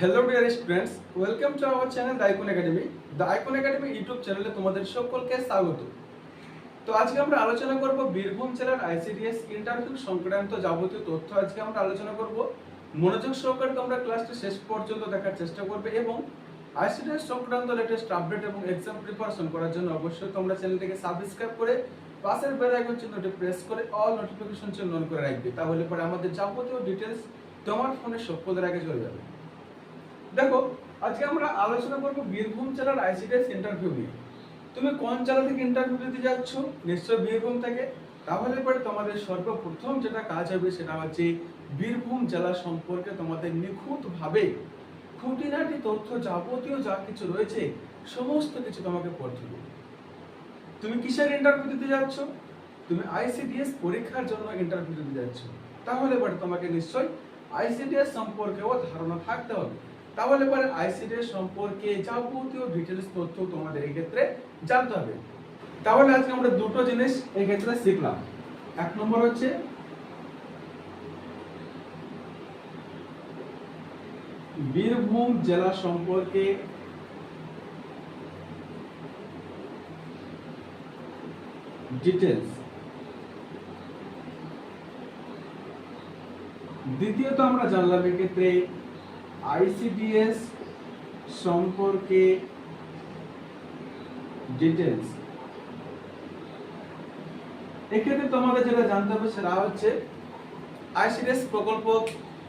Hello dear students welcome to our channel the icon academy the icon academy YouTube চ্যানেলে তোমাদের সকলকে স্বাগত। তো আজকে আমরা আলোচনা করব বীরভূম জেলার আইসিডিএস ইন্টারভিউ সংক্রান্ত যাবতীয় তথ্য। আজকে আমরা আলোচনা করব মনোযোগ সহকারে তোমরা ক্লাসটি শেষ পর্যন্ত দেখার চেষ্টা করবে এবং আইসিডিএস সংক্রান্ত লেটেস্ট আপডেট এবং এক্সাম প্রিপারেশন করার জন্য অবশ্যই তোমরা চ্যানেলটিকে সাবস্ক্রাইব করে পাশের বেল আইকন চিহ্নটি প্রেস করে অল নোটিফিকেশন চিহ্ন অন করে রাখবে। তাহলে পরে আমাদের যাবতীয় ডিটেলস তোমার ফোনে সকলের আগে চলে যাবে। দেখো, আজকে আমরা আলোচনা করব বীরভূম জেলার আইসিডিএস ইন্টারভিউ নিয়ে। তুমি কোন জেলা থেকে ইন্টারভিউ দিতে যাচ্ছ? নিশ্চয় বীরভূম থেকে। তাহলে পরে তোমাদের সর্বপ্রথম যেটা কাজ হবে সেটা হচ্ছে বীরভূম জেলা সম্পর্কে তোমাদের নিখুঁতভাবে খুঁটিনাটি তথ্য যাবতীয় যা কিছু রয়েছে, সমস্ত কিছু তোমাকে পড়তে হবে। তুমি কিসের ইন্টারভিউ দিতে যাচ্ছ? তুমি আইসিডিএস পরীক্ষার জন্য ইন্টারভিউ দিতে যাচ্ছ। তাহলে পরে তোমাকে নিশ্চয়ই আইসিডিএস সম্পর্কেও ধারণা থাকতে হবে। তাহলে পরে আইসিডিএস সম্পর্কে যাবতীয় ডিটেলস তথ্য তোমাদের ক্ষেত্রে জানতে হবে। তাহলে আজকে আমরা দুটো জিনিস এই ক্ষেত্রে শিখলাম। এক নম্বর হচ্ছে বীরভূম জেলা সম্পর্কে ডিটেলস দ্বিতীয়ত আমরা জানলাম এক্ষেত্রে আইসিডিএস সম্পর্কে ডিটেলস এক্ষেত্রে তোমাদের যেটা জানতে হবে সেটা হচ্ছে আইসিডিএস প্রকল্প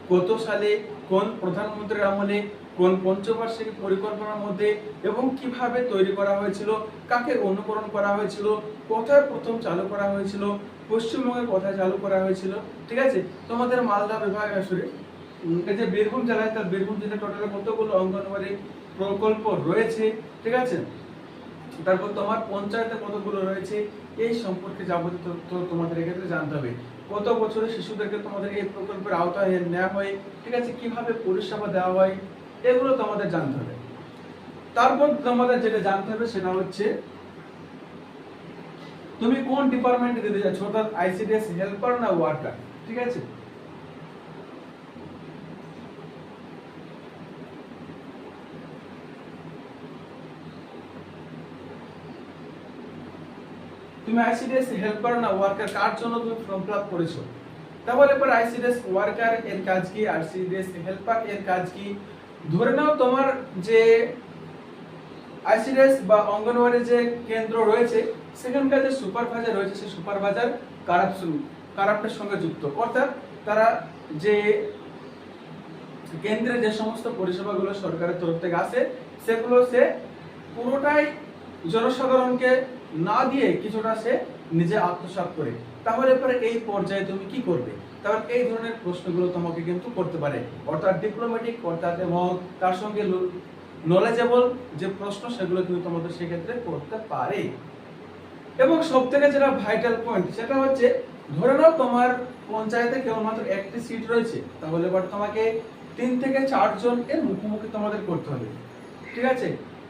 কত সালে কোন প্রধানমন্ত্রীর আমলে কোন পঞ্চবার্ষিক পরিকল্পনার মধ্যে এবং কীভাবে তৈরি করা হয়েছিল কাকে অনুকরণ করা হয়েছিল কোথায় প্রথম চালু করা হয়েছিল পশ্চিমবঙ্গে কোথায় চালু করা হয়েছিল ঠিক আছে? তোমাদের মালদা বিভাগ উম, যে বীরভূম জেলায়, তার বীরভূম জেলায় টোটালে কতগুলো অঙ্গনওয়াড়ি প্রকল্প রয়েছে? ঠিক আছে? তারপর তোমার পঞ্চায়েতে কতগুলো রয়েছে? এই সম্পর্কে যাবতীয় তথ্য তোমাদের এক্ষেত্রে জানতে হবে। কত বছরের শিশুদেরকে তোমাদের এই প্রকল্পের আওতায় নেওয়া হয়? ঠিক আছে? কীভাবে পরিষেবা দেওয়া হয়? এগুলো তোমাদের জানতে হবে। তারপর তোমাদের যেটা জানতে হবে সেটা হচ্ছে, তুমি কোন ডিপার্টমেন্টে দিতে যাচ্ছ? অর্থাৎ আইসিডিএস হেল্পার না ওয়ার্কার? ঠিক আছে? তুমি আইসিডিএস হেল্পার না ওয়ার্কার কার জন্য তুমি ফর্ম ফিল আপ করেছ? তাহলে পর আইসিডিএস ওয়ার্কার এর কাজ কি? আইসিডিএস হেল্পার এর কাজ কি? ধরে নাও তোমার যে আইসিডিএস বা অঙ্গনওয়াড়ি যে কেন্দ্র রয়েছে, সেখানকার যে সুপারভাইজার রয়েছে, সেই সুপারভাইজার কারাপশন কারাপ্টের সঙ্গে যুক্ত। অর্থাৎ তারা যে কেন্দ্রে যে সমস্ত পরিষেবাগুলো সরকারের তরফ থেকে আসে, সেগুলো সে পুরোটাই জনসাধারণকে না দিয়ে কিছুটা সে নিজে আত্মসাৎ করে। তাহলে পরে এই পর্যায়ে তুমি কি করবে? তাহলে এই ধরনের প্রশ্নগুলো তোমাকে কিন্তু করতে পারে। অর্থাৎ ডিপ্লোম্যাটিক অর্থাৎ এবং তার সঙ্গে নলেজেবল যে প্রশ্ন সেগুলো কিন্তু তোমাদের সেক্ষেত্রে করতে পারে। এবং সব থেকে যেটা ভাইটাল পয়েন্ট সেটা হচ্ছে, ধরে নাও তোমার পঞ্চায়েতে কেবলমাত্র একটি সিট রয়েছে, তাহলে এবার তোমাকে তিন থেকে চারজন এর মুখোমুখি তোমাদের করতে হবে। ঠিক আছে?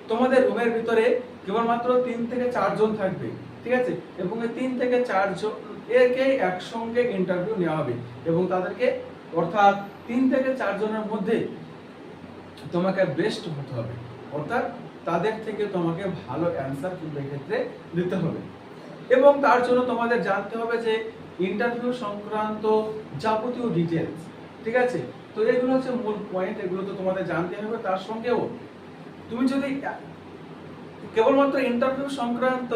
তোমাদের রুমের ভিতরে কেবলমাত্র তিন থেকে চারজন থাকবে, ঠিক আছে? এবং এই তিন থেকে চারজন একে একসঙ্গে ইন্টারভিউ নেওয়া হবে এবং তাদেরকে, অর্থাৎ তিন থেকে চারজনের মধ্যে তোমাকে বেস্ট হতে হবে। অর্থাৎ তাদের থেকে তোমাকে ভালো অ্যান্সার কিন্তু ক্ষেত্রে দিতে হবে। এবং তার জন্য তোমাদের জানতে হবে যে ইন্টারভিউ সংক্রান্ত যাবতীয় ডিটেলস ঠিক আছে? তো এগুলো হচ্ছে মূল পয়েন্ট এগুলো তো তোমাদের জানতে হবে। তার সঙ্গেও তুমি যদি কেবলমাত্র ইন্টারভিউ সংক্রান্ত,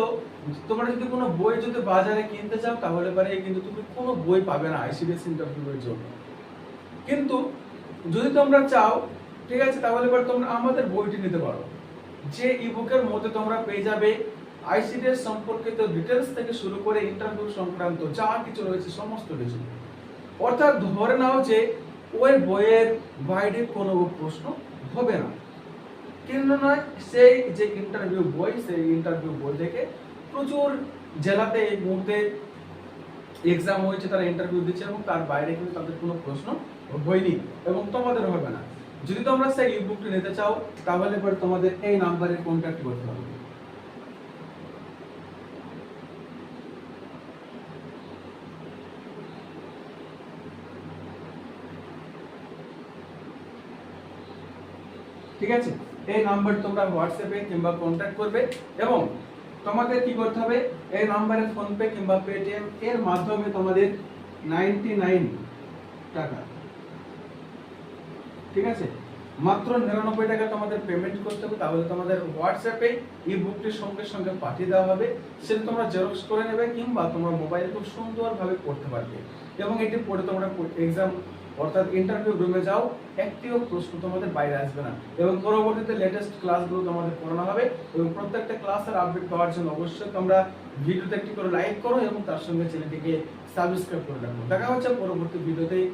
তোমরা যদি কোনো বই যদি বাজারে কিনতে চাও, তাহলে পারে কিন্তু তুমি কোনো বই পাবে না আইসিডিএস ইন্টারভিউ এর জন্য। কিন্তু যদি তোমরা চাও, ঠিক আছে, তাহলে এবার তোমরা আমাদের বইটি নিতে পারো। যে ইবুকের মধ্যে তোমরা পেয়ে যাবে আইসিডিএস সম্পর্কিত ডিটেলস থেকে শুরু করে ইন্টারভিউ সংক্রান্ত যা কিছু রয়েছে, সমস্ত কিছু। অর্থাৎ ধরে নাও যে ওই বইয়ের বাইরে কোনো প্রশ্ন হবে না। কিন্তু নয়, সেই যে ইন্টারভিউ বই, সেই ইন্টারভিউ বই দেখে প্রচুর জেলাতে এই মুহূর্তে এক্সাম হয়েছে, তারা ইন্টারভিউ দিচ্ছে এবং তার বাইরে কিন্তু তাদের কোনো প্রশ্ন হয়নি এবং তোমাদের হবে না। যদি তোমরা সেই ইবুকটি নিতে চাও, তাহলে পরে তোমাদের এই নাম্বারে কন্ট্যাক্ট করতে হবে। ঠিক আছে? এই নাম্বার তোমরা হোয়াটসঅ্যাপে কিংবা কন্ট্যাক্ট করবে এবং তোমাদের কি করতে হবে? এই নাম্বারে ফোনপে কিংবা পেটিএম এর মাধ্যমে তোমাদের নাইনটি নাইন টাকা। ঠিক আছে? মাত্র নিরানব্বই টাকা তোমাদের পেমেন্ট করতে হবে, তাহলে তোমাদের হোয়াটসঅ্যাপে ই বুকটির সঙ্গে সঙ্গে পাঠিয়ে দেওয়া হবে। সেটা তোমরা জেরক্স করে নেবে কিংবা তোমরা মোবাইলে খুব সুন্দরভাবে পড়তে পারবে। এবং এটি পড়ে তোমরা এক্সাম অর্থাৎ ইন্টারভিউ রুমে যাও, একটিও প্রশ্ন তোমাদের বাইরে আসবে না। এবং পরবর্তীতে লেটেস্ট ক্লাসগুলো তোমাদের করানো হবে এবং প্রত্যেকটা ক্লাসের আপডেট পাওয়ার জন্য অবশ্যই তোমরা ভিডিওতে একটি করে লাইক করো এবং তার সঙ্গে ছেলেটিকে সাবস্ক্রাইব করে রাখো। দেখা হচ্ছে পরবর্তী ভিডিওতে